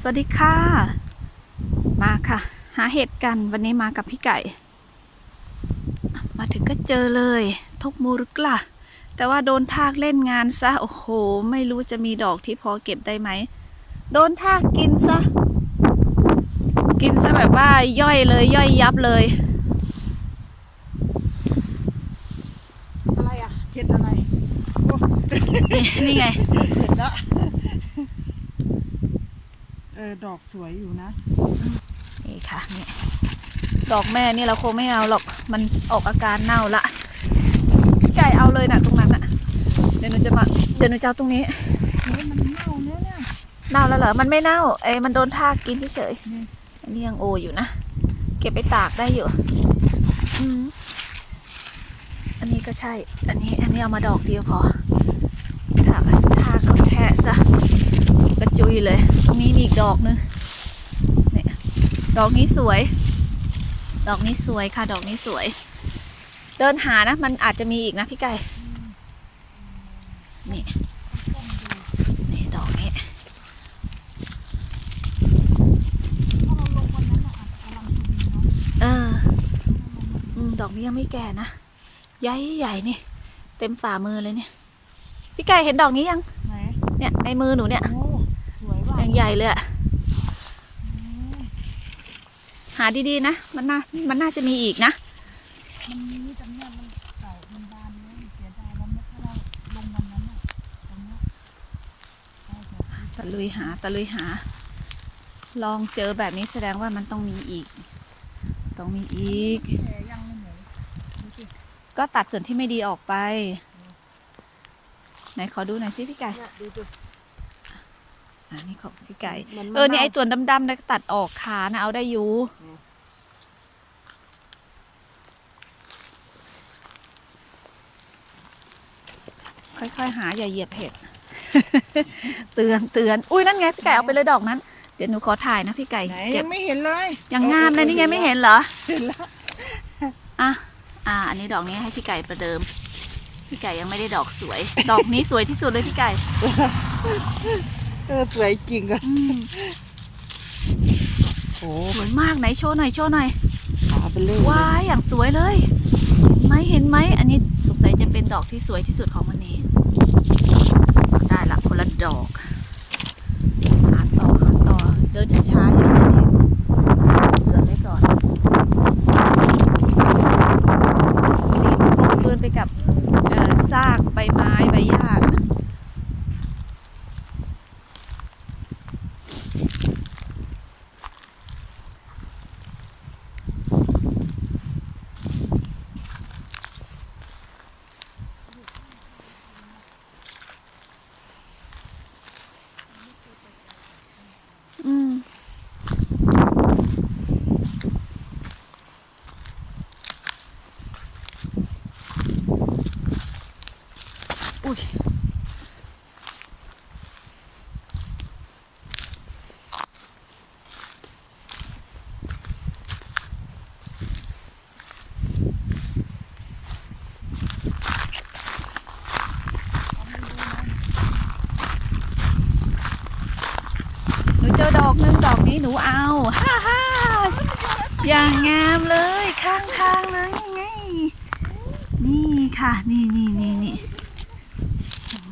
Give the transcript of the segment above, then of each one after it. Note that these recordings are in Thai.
สวัสดีค่ะ มาค่ะ หาเห็ดกันวันนี้มากับพี่ไก่ มาถึงก็เจอเลย ทกมูรุกล่ะ แต่ว่าโดนทากเล่นงานซะ โอ้โห ไม่รู้จะมีดอกที่พอเก็บได้ไหม โดนทากกินซะ กินซะแบบว่าย่อยเลยย่อยยับเลย อะไรอะเห็ดอะไรโอ้นี่นี่ไง เห็ดละ เออดอกสวยอยู่นะ นี่ค่ะนี่ดอกแม่นี่เราคงไม่เอาหรอกมันออกอาการเน่าละพี่ไก่เอาเลยนะตรงนั้นอะเดี๋ยวหนูจะมาเดี๋ยวหนูจะเอาตรงนี้เฮ้ยมันเน่าแล้วเนี่ยเน่าแล้วเหรอมันไม่เน่าเอ้ยมันโดนทากกินเฉยนี่ๆอันนี้ยังโออยู่นะเก็บไปตากได้อยู่อืมอันนี้ก็ใช่ อันนี้อันนี้เอามาดอกเดียวพอทากอะทากก็แทะซะกระ จุยเลย ตรงนี้มีอีกดอกนึงเนี่ยดอกนี้สวย ดอกนี้สวยค่ะ ดอกนี้สวย เดินหานะ มันอาจจะมีอีกนะพี่ไก่นี่นี่ดอกนี้ถ้าเราลงวันนั้นอะอาจจะกำลังพอดีเนาะเอออืมดอกนี้ยังไม่แก่นะ ใหญ่ใหญ่นี่ เต็มฝ่ามือเลยเนี่ย พี่ไก่เห็นดอกนี้ยังไหนเนี่ยในมือหนูเนี่ยโอ้สวยว่ะยังใหญ่เลยอะหาดีๆนะ มันน่ามันน่าจะมีอีกนะมันมีแต่เนี่ยมันเก่ามันบานเลยเสียดายแล้ถ้าเราลงวันนั้นอะตรงนี้ตะลุยหาตะลุยหา ลองเจอแบบนี้แสดงว่ามันต้องมีอีก ต้องมีอีก ก็ตัดส่วนที่ไม่ดีออกไป ไหนขอดูหน่อยสิพี่ไก่ดู อ่านี่ของพี่ไก่มันเออเนี่ยไอ้ส่วนดำๆนะก็ตัดออกขานะเอาได้อยู่ค่อยๆหาอย่าเหยียบเห็ด เตือนเตือนอุ้ยนั่นไงพี่ไก่เอาไปเลยดอกนั้น เดี๋ยวหนูขอถ่ายนะพี่ไก่ไหนเก็ยับงไม่เห็นเลย ยังงามเลยนี่ไงไม่เห็นเหรอเห็นแล้วอะอ่า อันนี้ดอกนี้ให้พี่ไก่ประเดิม พี่ไก่ยังไม่ได้ดอกสวย ดอกนี้สวยที่สุดเลยพี่ไก่ เออสวยจริงอะอืมโอ้สวยมากไหนโชว์หน่อยโชว์หน่อยขาไปเลยว้ายอย่างสวยเลยเห็นไหมเห็นไหมอันนี้สงสัยจะเป็นดอกที่สวยที่สุดของมันนี้ ได้ละคนละดอกหาต่อหาต่อ เดินช้าๆอย่างนี้เกือบได้ก่อนสีมันปนเปื้อนไปกับเอ่อซากใบไม้ใบหญ้านะอืมอุ้ยหนูเจอดอกหนึงดอกนี้ หนูเอาฮ่าฮ่าอย่างงามเลยข้างทางเลยไงนี่ค่ะ นี่นี่นี่นี่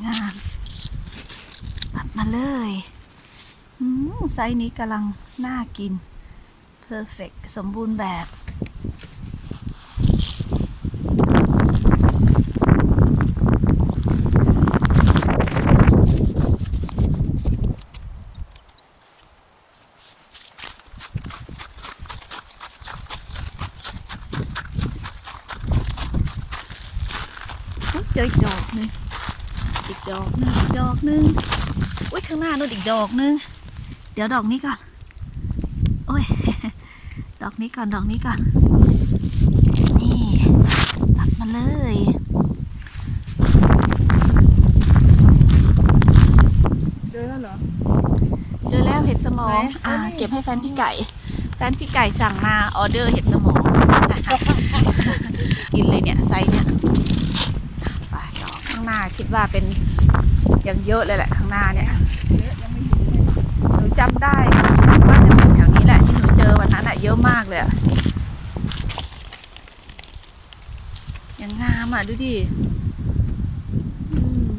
งามตัดมาเลยอืมไซส์นี้กำลังน่ากินเพอร์เฟกสมบูรณ์แบบ อุ๊ยเจออีกดอกหนึงอีกดอกหนึงอีกดอกหนึงอุ้ยข้างหน้านู่นอีกดอกหนึงเดี๋ยวดอกนี้ก่อนโอ้ยดอกนี้ก่อนดอกนี้ก่อน นี่ตัดมาเลยเจอแล้วเหรอเจอแล้วเห็ดสมองไหนอ่าเอานี่เก็บให้แฟนพี่ไก่แฟนพี่ไก่สั่งมาออเดอร์เห็ดสมองกินเลยเนี่ยไซส์เนี่ยไปดอกข้างหน้า คิดว่าเป็นยังเยอะเลยแหละข้างหน้าเนี่ยเยอะยังไม่เห็นเลยหนูจำได้ว่าจะเป็นแถวนี้แหละที่หนูเจอวันนั้นอะเยอะมากเลยอะยังงามอะดูดิอืม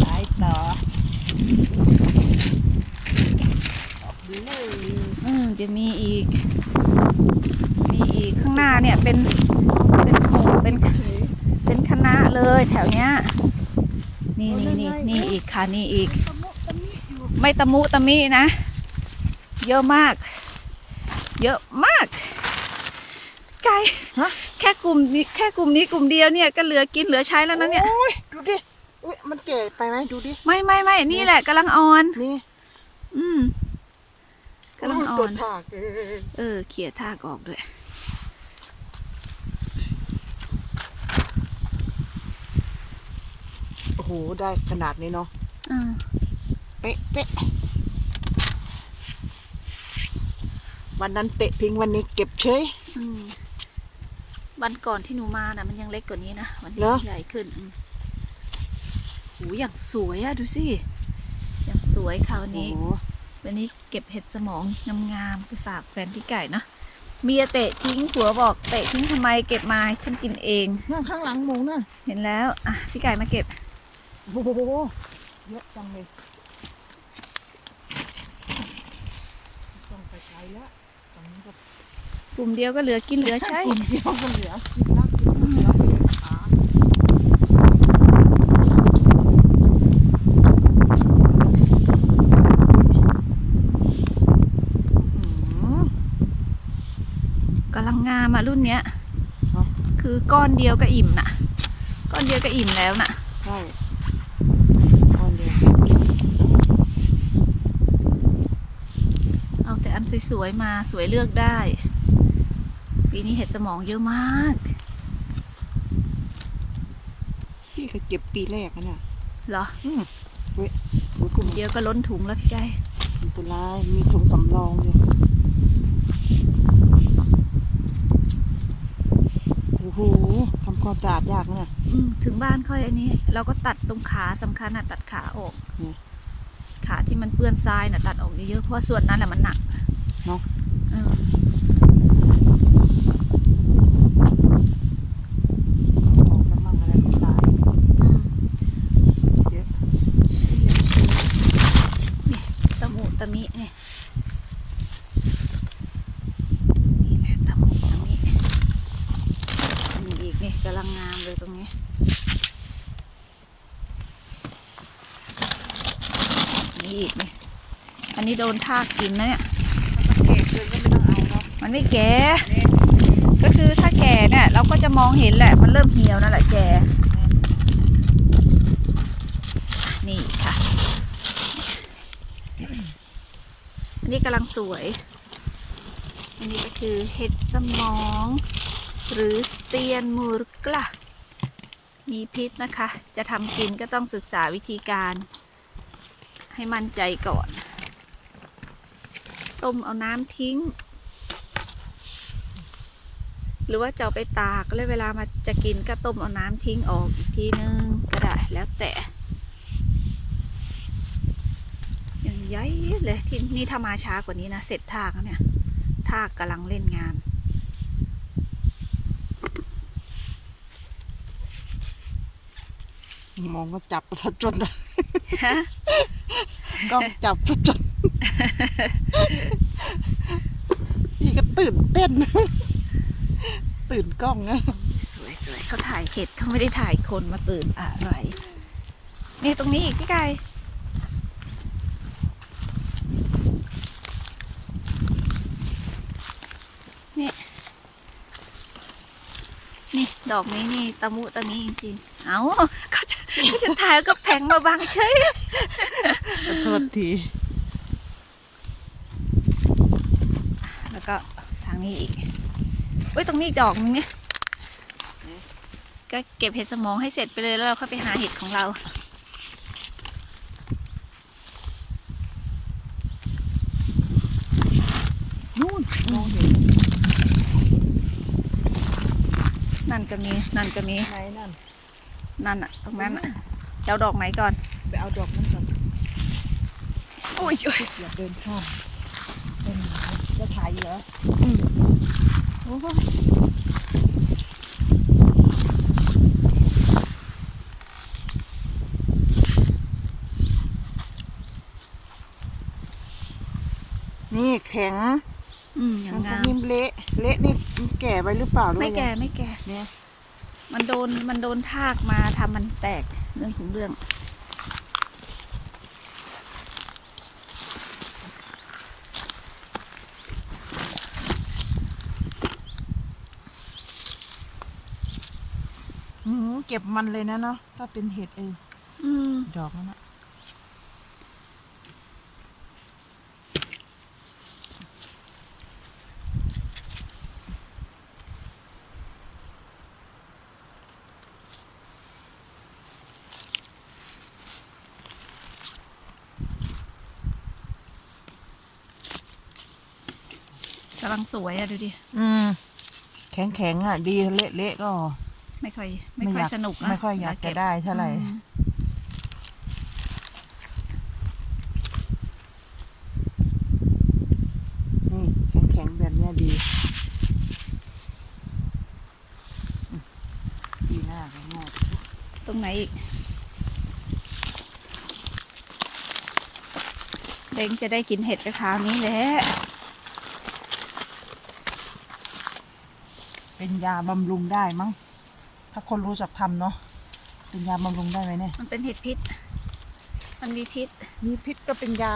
ไปต่อออกเลยอืมจะมีอีก มีอีกข้างหน้าเนี่ยเป็น เป็นหมู่เป็นเป็นคณะ เลยแถวเนี้ย นี่นี่นี่นี่อีกค่ะนี่อีกตะมุตะมิอยู่ไม่ตะมุตะมินะ เยอะมาก เยอะมาก ไก่แค่กลุ่มนี้แค่กลุ่มนี้กลุ่มเดียวเนี่ยก็เหลือกินเหลือใช้แล้วนะเนี่ยโอ้ยดูดิอุ้ยมันแก่ไปไหมดูดิ ไม่ไม่ไม่นี่แหละกำลังอ่อน นี่ อืมกำลังอ่ตัอวนถากเออเออเขี่ยทากออกด้วย โอ้โหได้ขนาดนี้เนาะอืมเป๊ะเป๊ะวันนั้นเตะพิงวันนี้เก็บเฉย อืมวันก่อนที่หนูมาน่ะ มันยังเล็กกว่านี้นะ วันนี้เหรอ ใหญ่ขึ้นอืมหูอย่างสวยอะดูสิอย่างสวยคราวโอ้นี้ โหวันนี้เก็บเห็ดสมองงามๆไปฝากแฟนพี่ไก่นะเมียเตะทิ้งผัวบอกเตะทิ้งทำไมเก็บมาให้ฉันกินเอง นั่งข้างหลังหมูน่ะเห็นแล้ว อะพี่ไก่มาเก็บ โอ้โหเยอะจังเลยต้องไปไกลแล้วตอนนี้ก็กลุ่มเดียวก็เหลือกินเหลือใช้ กลุ่มเดียวก็เหลือกินนักกินเหลือขาอืมกำลังงามอะรุ่นเนี้ยเนาะคือก้อนเดียวก็อิ่มน่ะ ก้อนเดียวก็อิ่มแล้วน่ะ ใช่ก้อนเดียว เอาแต่อั นสวยๆมาสวยเลือกได้ ปีนี้เห็ดสมองเยอะมาก พี่เคยเก็บปีแรกนะเนี่ยเหรออืมเว้ยโอ้ยกลุ่มเดียวก็ล้นถุงแล้วพี่ไก่ไม่เป็นไรมีถุงสำรองอยู่โอ้โหทำความสะอาดยากนะอืมถึงบ้านค่อยอันนี้ เราก็ตัดตรงขาสำคัญน่ะตัดขาออกเนี่ย ขาที่มันเปื้อนทรายน่ะตัดออกเยอะๆเพราะว่าส่วนนั้นแหละมันหนักเนาะเออออกกำลังอะไรของสายอืมเจ็บนี่ตะมุตะมิเนี่ยนี่แหละตะมุตะมิมีอีกนี่กำลังงามเลยตรงนี้ นี่ อีกนี่อันนี้โดนทากกินนะเนี่ยถ้าเก็บเกินก็ไม่ต้องเอาเนาะมันไม่แก่ก็คือถ้าแก่เนี่ยเราก็จะมองเห็นแหละมันเริ่มเหี่ยวนั่นแหละแก่นี่ค่ะ อันนี้กำลังสวย อันนี้ก็คือเห็ดสมอง หรือสเตียนมูรกละมีพิษนะคะ จะทำกินก็ต้องศึกษาวิธีการ ให้มั่นใจก่อน ต้มเอาน้ำทิ้ง หรือว่าจะเอาไปตากแล้วเวลามาจะกินก็ต้มเอาน้ำทิ้งออกอีกทีนึงก็ได้แล้วแต่อย่างใหญ่เลยที่นี่ถ้ามาช้ากว่านี้นะเสร็จทากแล้วเนี่ยทากกำลังเล่นงานมองก็จับซะจนกล้ องจับซะจนพี่ก็ตื่นเต้น ตื่นกล้องนะสวยสวยเขาถ่ายเห็ดเขาไม่ได้ถ่ายคนมาตื่นอะไรนี่ตรงนี้อีกพี่ไก่นี่นี่ดอกนี้นี่ตะมุตะมิจริงๆ เอาเขาจะเขาจะถ่ายก็แผงมาบังเฉย ขอโทษที แล้วก็ทางนี้อีกเอ้ยตรงนี้อีกดอกนึงเนี่ย ก็เก็บเห็ดสมองให้เสร็จไปเลยแล้วเราค่อยไปหาเห็ดของเรา นู่นมองเห็นนั่นก็มี นั่นก็มี ไหนนั่น นั่นอะตรงนั้นอะจะเอาดอกไหนก่อน ไปเอาดอกนั้น ก่อนอุ้ยอุ้ยอย่าเดินข้ามเป็นจะถ่ายเหรอโอ้ยนี่แข็งอืมอย่างมันก็งามนิ่มเละเละนี่มันแก่ไปหรือเปล่าหรือไม่ว่าแก่ยังไม่แก่เนี่ย มันโดนมันโดนทากมาทำมันแตกเรื่องของเรื่อง อืม เก็บมันเลยนะเนาะถ้าเป็นเห็ดเองอืมดอกนั่นนะกำลังสวยอะดูดิ อืม แข็งแข็งๆอะ ดีเละเละๆก็ ไม่ค่อยไม่ค่อยอยากสนุกนะไม่ค่อยอยากเวลเจะได้เท่าไหร่อืมนี่แข็งแข็งๆแบบเนี้ยดีอืมดีหน้าก็งอกตรงไหนอีกเด้งจะได้กินเห็ดกระคราวนี้แหละเป็นยาบำรุงได้มั้ง ถ้าคนรู้จักทำเนาะเป็นยาบำรุงได้ไหมเนี่ยมันเป็นเห็ดพิษ มันมีพิษ มีพิษก็เป็นยา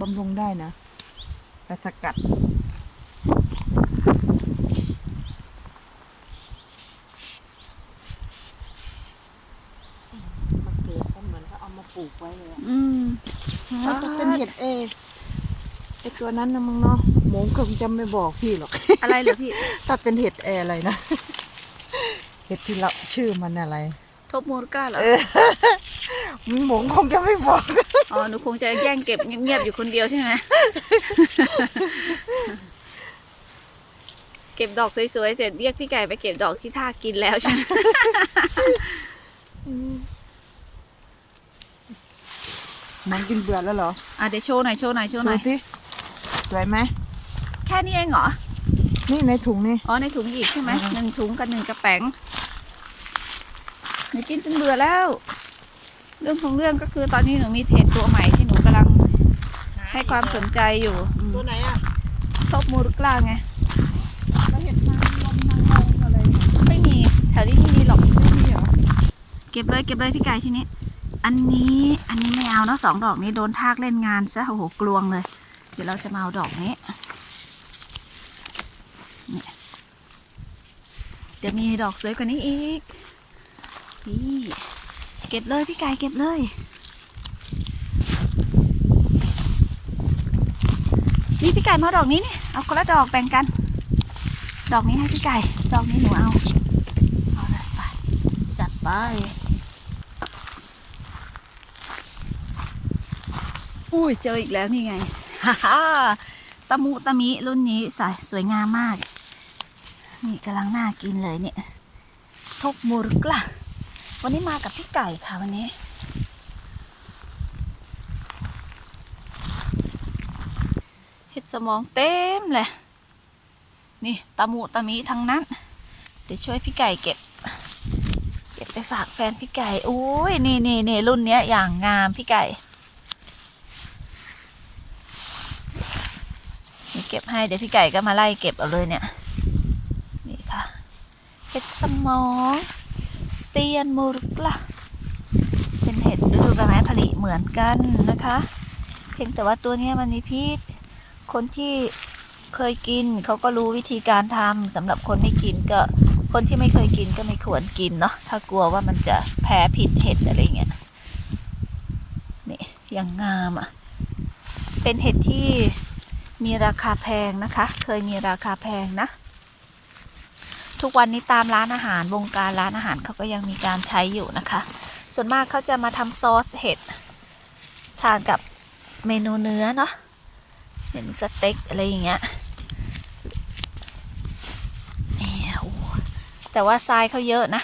บำรุงได้นะแต่สกัดมาเกิดก็เหมือนเขาเอามาปลูกไว้เลยอะอืมถ้าเป็นเห็ดเอไอตัวนั้นนะมึงเนาะหมูคงจะไม่บอกพี่หรอก อะไรเหรอพี่ ถ้าเป็นเห็ดแออะไรนะ เห็ดที่เราชื่อมันอะไร ทบมูลก้าเหรอ หมูคงจะไม่บอก อ๋อ หนูคงจะแย่งเก็บเงียบๆอยู่คนเดียวใช่ไหม เก็บดอกสวยๆ เสร็จเรียกพี่ไก่ไปเก็บดอกที่ท่ากินแล้วใช่ไหมมันกินเบื่อแล้วเหรออะเดี๋ยวโชว์หน่อยโชว์หน่อยโชว์หน่ดูอย สิสวยไหม แค่นี้เองเหรอ นี่ในถุงนี่ อ๋อในถุงอีกใช่ไหมอืมหนึ่งถุงกับหนึ่งกระแป๋ง หนูกินจนเบื่อแล้ว เรื่องของเรื่องก็คือตอนนี้หนูมีเทรดตัวใหม่ที่หนูกำลังให้ความสนใจอยู่อืมตัวไหนอะทบมูลกล้าไงแล้วเห็ดนางลมนางลงอะไรเนี่ยไม่มีแถวนี้ไม่มีหรอกไม่มีเหรอเก็บเลยเก็บเลยพี่ไก่ทีนี้ อันนี้อันนี้ไม่เอาเนาะสองดอกนี้โดนทากเล่นงานซะโอ้โหกลวงเลย เดี๋ยวเราจะมาเอาดอกนี้นี่เดี๋ยวมีดอกสวยกว่านี้อีก นี่ เก็บเลยพี่ไก่เก็บเลย นี่พี่ไก่มาดอกนี้นี่ เอาคนละดอกแบ่งกัน ดอกนี้ให้พี่ไก่ ดอกนี้หนูเอา เอาเลยไป จัดไปอุ้ยเจออีกแล้วนี่ไงฮ่าฮ่าตะมุตะมิรุ่นนี้สวยสวยงามมาก นี่กำลังน่ากินเลยเนี่ยทกมูรกละ วันนี้มากับพี่ไก่ค่ะวันนี้ เห็ดสมองเต็มเลย นี่ตะมุตะมิทั้งนั้น เดี๋ยวช่วยพี่ไก่เก็บ เก็บไปฝากแฟนพี่ไก่อุ้ยนี่นี่นี่รุ่นเนี้ยอย่างงามพี่ไก่นี่เก็บให้เดี๋ยวพี่ไก่ก็มาไล่เก็บเอาเลยเนี่ย นี่ค่ะเห็ดสมอง สเตียนมูรุกละเป็นเห็ดฤดูใบไม้ผลิเหมือนกันนะคะ เพียงแต่ว่าตัวนี้มันมีพิษ คนที่เคยกินเขาก็รู้วิธีการทำสำหรับคนไม่กินก็คนที่ไม่เคยกินก็ไม่ควรกินเนาะถ้ากลัวว่ามันจะแพ้พิษเห็ดอะไรเงี้ยนี่ย่างงามอะ่ะ เป็นเห็ดที่มีราคาแพงนะคะ เคยมีราคาแพงนะ ทุกวันนี้ตามร้านอาหารวงการร้านอาหารเขาก็ยังมีการใช้อยู่นะคะ ส่วนมากเขาจะมาทำซอสเห็ดทานกับเมนูเนื้อเนาะเมนูสเต็กอะไรอย่างเงี้ยนี่โอ้แต่ว่าทรายเขาเยอะนะ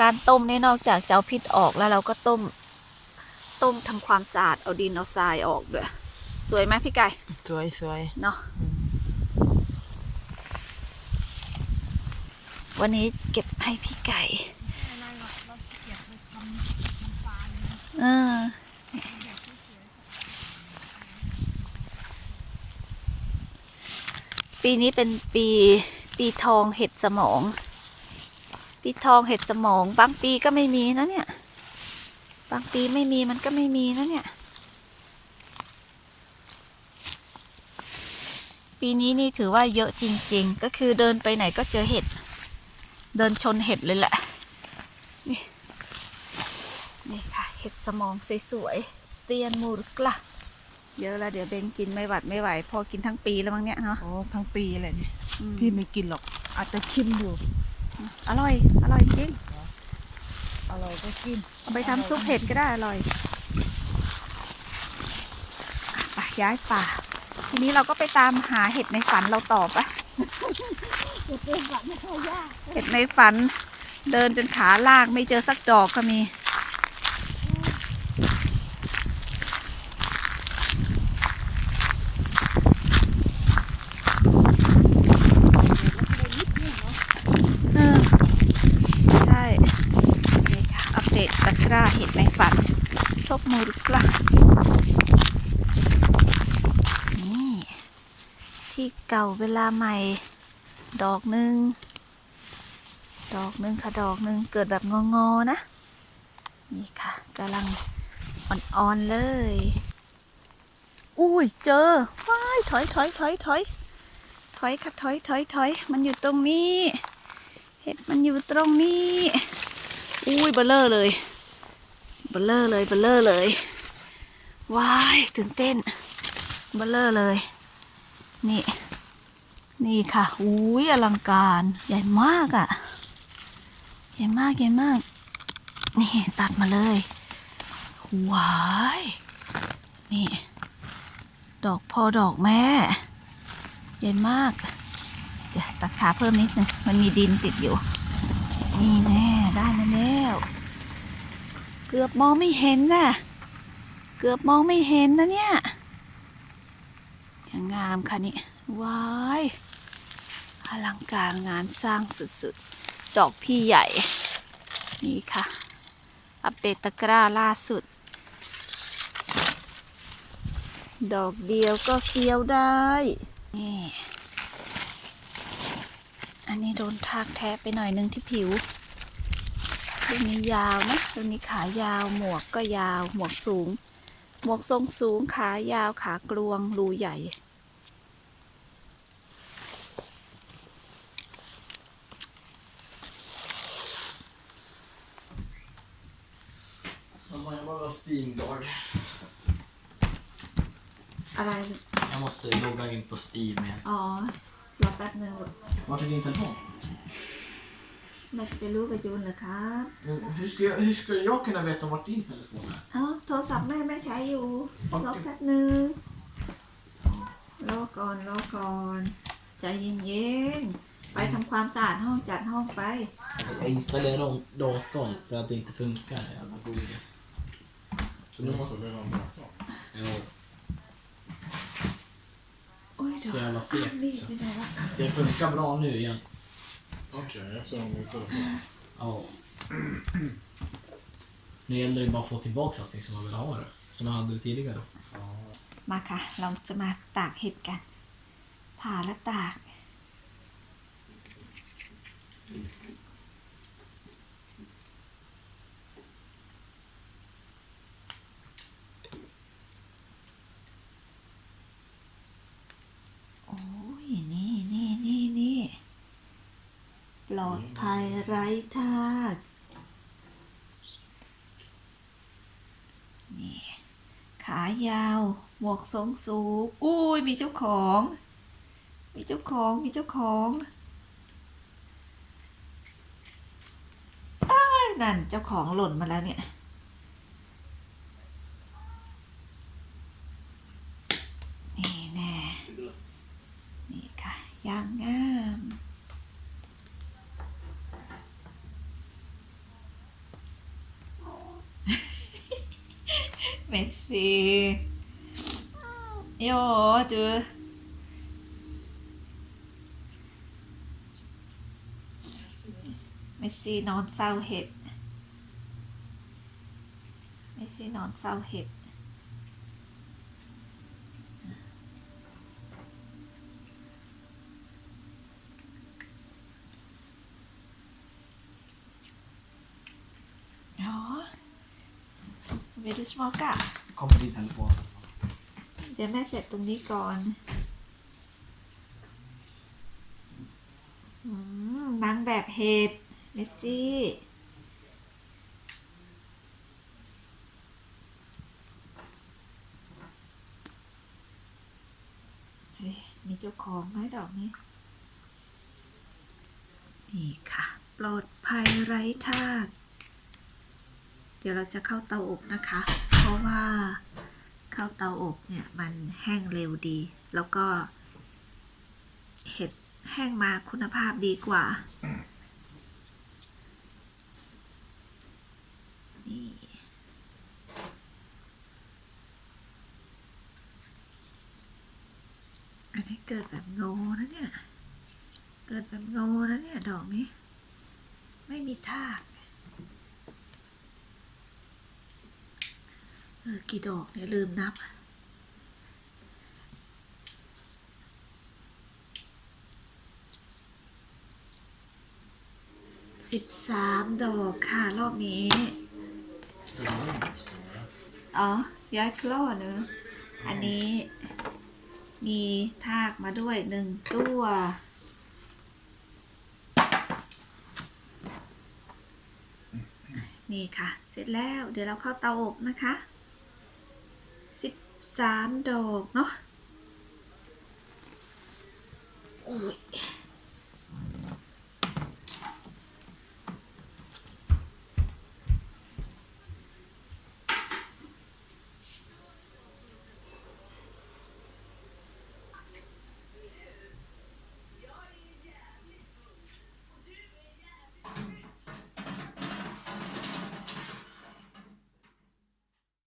การต้มนี่นอกจากจะเอาพิษออกแล้วเราก็ต้ม ต้มทำความสะอาดเอาดินเอาทรายออกด้วย สวยไหมพี่ไก่ สวยสวยเนาะ วันนี้เก็บให้พี่ไก่เออปีนี้เป็นปีปีทองเห็ดสมอง ปีทองเห็ดสมอง บางปีก็ไม่มีนะเนี่ย บางปีไม่มีมันก็ไม่มีนะเนี่ย ปีนี้นี่ถือว่าเยอะจริง ๆ ก็คือเดินไปไหนก็เจอเห็ด เดินชนเห็ดเลยแหละ นี่นี่ค่ะ เห็ดสมองสวยๆสเตียนมูรกละเยอะแล้วเดี๋ยวเบนกินไม่หวัดไม่ไหว พอกินทั้งปีแล้วมั้งเนี่ยเนาะโอ้ทั้งปีเลยเนี่ยอืมพี่ไม่กินหรอก อาจจะชิมอยู่ อร่อย อร่อยจริง อร่อยก็กินเอาไปทำซุปเห็ดก็ได้อร่อยอะไปย้ายป่า ทีนี้เราก็ไปตามหาเห็ดในฝันเราต่อปะจะ เห็ดในฝัน เดินจนขาลากไม่เจอสักดอกก็มีใช่นี่ค่ะอัปเดตะกร้าเห็ดในฝันทบมูรุกละนี่ ที่เก่าเวลาใหม่ ดอกหนึ่ง ดอกหนึ่งค่ะ ดอกหนึ่งเกิดแบบงอๆนะ นี่ค่ะกำลังอ่อนๆเลย อุ้ยเจอว้ายถอยถอยถอยถอยถอยค่ะถอยถอยถอยมันอยู่ตรงนี้ เห็ดมันอยู่ตรงนี้ อุ้ยเบลเลอร์เลยเบลเลอร์เลยเบลเลอร์เลยว้ายตื่นเต้นเบลเลอร์เลย นี่ นี่ค่ะ อุ้ยอลังการ ใหญ่มากอะ่ะ ใหญ่มากใหญ่มาก นี่ตัดมาเลยว้ายนี่ ดอกพอดอกแม่ ใหญ่มาก เดี๋ยวตัดขาเพิ่มนิดนึง มันมีดินติดอยู่ นี่แน่ได้มาแล้ว เกือบมองไม่เห็นน่ะ เกือบมองไม่เห็นนะเนี่ย ยังงามค่ะนี่ ว้ายอลังการงานสร้างสุดๆ ดอกพี่ใหญ่ นี่ค่ะ อัปเดตตะกร้าล่าสุด ดอกเดียวก็เฟี้ยวได้ นี่ อันนี้โดนทากแทะไปหน่อยนึงที่ผิวรุ่นนี้ยาวนะรุ่นนี้ขายาว หมวกก็ยาว หมวกสูง หมวกทรงสูง ขายาว ขากลวง รูใหญ่ อะไร Jag måste logga in på Steam igen. อ๋อรอแป๊บหนึ่ง Vart är din telefon? ไม่ไปรู้กับยูนเหรอครับ Mm, Hur ska, jag, hur ska jag kunna veta vart din telefon är? เอ้าโทรศัพท์แม่แม่ใช้อยู่รอ Vart, แป๊บหนึ่งรอก่อนรอก่อนใจเย็นๆไปทำความสะอาดห้องจัดห้องไป jag installerade om datorn för att det inte funkar. Jävla god idé. Så nu måste... Ja, โอ้ย så jävla อ้าวมีด segt. ไปไหนวะ Det funkar bra nu igen. Okej, eftersom min telefon. Ja. Nu gäller det bara att få tillbaka allting som man vill ha det. Som man hade det tidigare. มาค่ะเราจะมาตากเห็ดกัน ผ่าและตาก โอ้ย นี่นี่นี่นี่ ปลอดภัยไร้ทากนี่ขายาว หมวกทรงสูงอุ้ยมีเจ้าของ มีเจ้าของมีเจ้าของอนั่นเจ้าของหล่นมาแล้วเนี่ย นี่แน่ นี่ค่ะย่างงาม Messi. Ja, du. Messi นอนเฝ้าเห็ด Messi นอนเฝ้าเห็ด Ja. Vill du smaka? Kommer din telefon. ดี๋ยวแม่เสร็จตรงนี้ก่อนอนางแบบเห็ดเมสซี่มีเจ้าของไหมดอกนี้ นี่ค่ะ ปลอดภัยไร้ทาก เดี๋ยวเราจะเข้าเตาอบนะคะ เพราะว่า ข้าวเตาอบเนี่ยมันแห้งเร็วดี แล้วก็ เห็ดแห้งมาคุณภาพดีกว่า นี่ อันนี้เกิดแบบโงนะเนี่ย เกิดแบบโงนะเนี่ย ดอกนี้ ไม่มีทาก เออ กี่ดอกเนี่ยลืมนับ สิบสามดอกค่ะ รอบนี้ อ๋อ ย้ายคลอเนอะอันนี้มีทากมาด้วยหนึ่งตัวนี่ค่ะ เสร็จแล้ว เดี๋ยวเราเข้าเตาอบนะคะ สิบสามดอกเนาะโอ้ย